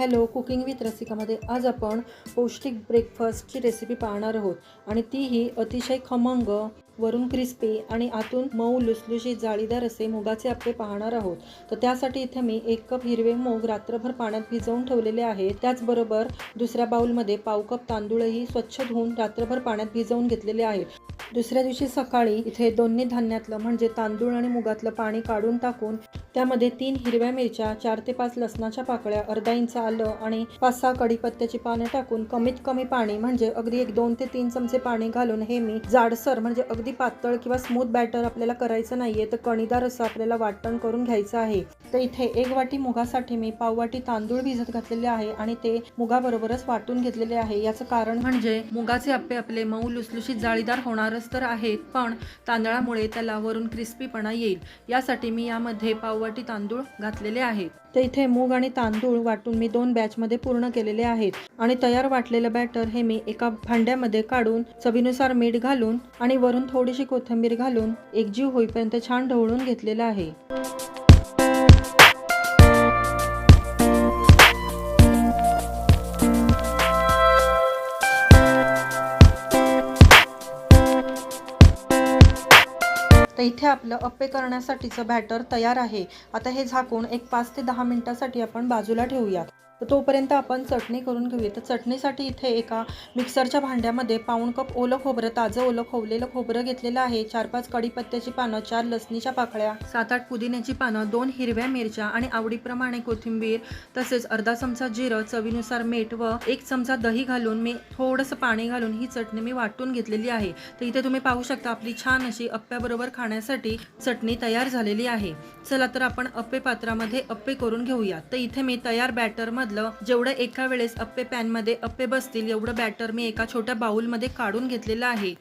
Hello cooking with रसिकामध्ये आज आपण पौष्टिक ब्रेकफास्टची रेसिपी पाहणार आहोत. आणि तीही अतिशय खमंग वरून क्रिस्पी आणि आतून मऊ लुसलुशीत जाळीदार असे मुगाचे आपले पाहणार आहोत. तर त्यासाठी इथे मी एक कप हिरवे मूग रात्रभर पाण्यात भिजवून ठेवलेले आहे त्याचबरोबर दुसऱ्या बाऊलमध्ये पाव कप तांदूळही स्वच्छ धुवून रात्रभर पाण्यात भिजवून घेतलेले आहेत. दुसऱ्या दिवशी सकाळी इथे दोन्ही धान्यातलं म्हणजे तांदूळ आणि मुगातलं पाणी काढून टाकून त्यामध्ये तीन हिरव्या मिरच्या चार ते पाच लसणाच्या पाकळ्या अर्धा इंच आलं आणि पाच सहा कढीपत्त्याची पानं टाकून कमीत कमी पाणी म्हणजे अगदी एक दोन ते तीन चमचे पाणी घालून हे मी जाडसर म्हणजे अगदी पातळ किंवा स्मूथ बॅटर आपल्याला करायचं नाहीये तर कणीदार असं आपल्याला वाटण करून घ्यायचं आहे. तर इथे एक वाटी मुगासाठी मी पाववाटी तांदूळ भिजत घातलेले आहे आणि ते मुगाबरोबरच वाटून घेतलेले आहे. याचं कारण म्हणजे मुगाचे आप्पे आपले मऊ लुसलुशीत जाळीदार होणारच तर आहेत पण तांदळामुळे त्याला वरून क्रिस्पीपणा येईल. यासाठी मी यामध्ये पाव पाववाटी तांदूळ घातलेले आहेत. तर इथे मूग आणि तांदूळ वाटून मी दोन बॅचमध्ये पूर्ण केलेले आहेत. आणि तयार वाटलेलं बॅटर हे मी एका भांड्यामध्ये काढून चवीनुसार मीठ घालून आणि वरून थोडीशी कोथिंबीर घालून एकजीव होईपर्यंत छान ढवळून घेतलेलं आहे. तर इथे आपलं अप्पे करण्यासाठीचं बॅटर तयार आहे. आता हे झाकून एक पाच ते दहा मिनिटासाठी आपण बाजूला ठेवूयात. तर तोपर्यंत आपण चटणी करून घेऊया. तर चटणीसाठी इथे एका मिक्सरच्या भांड्यामध्ये पाऊण कप ओलं खोबरं ताजं ओलं खोवलेलं खोबरं घेतलेलं आहे. चार पाच कढीपत्त्याची पानं चार लसणीच्या पाकळ्या सात आठ पुदिन्याची पानं दोन हिरव्या मिरच्या आणि आवडीप्रमाणे कोथिंबीर तसेच अर्धा चमचा जिरं चवीनुसार मीठ व एक चमचा दही घालून मी थोडंसं पाणी घालून ही चटणी मी वाटून घेतलेली आहे. तर इथे तुम्ही पाहू शकता आपली छान अशी अप्प्याबरोबर खाण्यासाठी चटणी तयार झालेली आहे. चला तर आपण अप्पे पात्रामध्ये अप्पे करून घेऊया. तर इथे मी तयार बॅटरमध्ये मधलं जेवढं एका वेळेस अप्पे पॅनमध्ये अप्पे बसतील एवढं बॅटर मी एका छोट्या बाउलमध्ये काढून घेतलेलं आहे.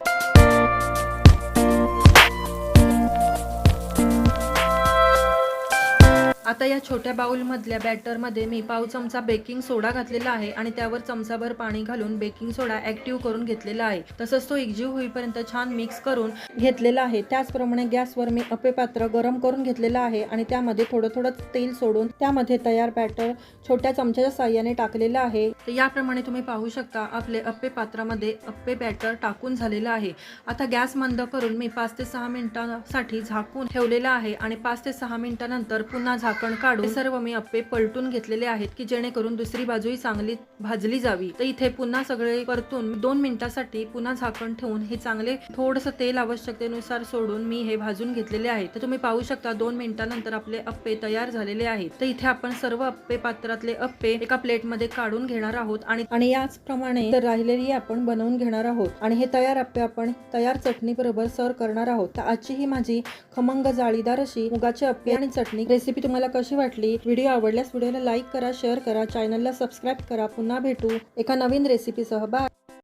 आता या छोट्या बाऊलमधल्या बॅटरमध्ये मी पाव चमचा बेकिंग सोडा घातलेला आहे आणि त्यावर चमचाभर पाणी घालून बेकिंग सोडा ऍक्टिव्ह करून घेतलेला आहे. तसंच तो एकजीव होईपर्यंत छान मिक्स करून घेतलेला आहे. त्याचप्रमाणे गॅसवर मी अप्पे पात्र गरम करून घेतलेलं आहे आणि त्यामध्ये थोडं थोडं तेल सोडून त्यामध्ये तयार बॅटर छोट्या चमच्याच्या साह्याने टाकलेलं आहे. तर याप्रमाणे तुम्ही पाहू शकता आपले अप्पे पात्रामध्ये अप्पे बॅटर टाकून झालेलं आहे. आता गॅस मंद करून मी पाच ते सहा मिनिटांसाठी झाकून ठेवलेलं आहे आणि पाच ते सहा मिनिटानंतर पुन्हा झाकण काढून सर्व मी अप्पे पलटून घेतलेले आहेत की जेणेकरून दुसरी बाजूही चांगली भाजली जावी. तर इथे पुन्हा सगळे परतून दोन मिनिटासाठी पुन्हा झाकण ठेवून हे चांगले थोडंसं तेल आवश्यकतेनुसार सोडून मी हे भाजून घेतलेले आहे. तर तुम्ही पाहू शकता दोन मिनिटानंतर आपले अप्पे तयार झालेले आहेत. तर इथे आपण सर्व अप्पे पात्रातले अप्पे एका प्लेटमध्ये काढून घेणार आहोत आणि आणि याचप्रमाणे तर राहिलेली आपण बनवून घेणार आहोत. आणि हे तयार अप्पे आपण तयार चटणी बरोबर सर्व करणार आहोत. तर आजची ही माझी खमंग जाळीदार अशी मुगाचे अप्पे आणि चटणी रेसिपी तुम्हाला कशी वाटली? व्हिडिओ आवडल्यास व्हिडिओला लाईक करा शेअर करा चॅनलला सबस्क्राईब करा. पुन्हा भेटू एका नवीन रेसिपीसह बाय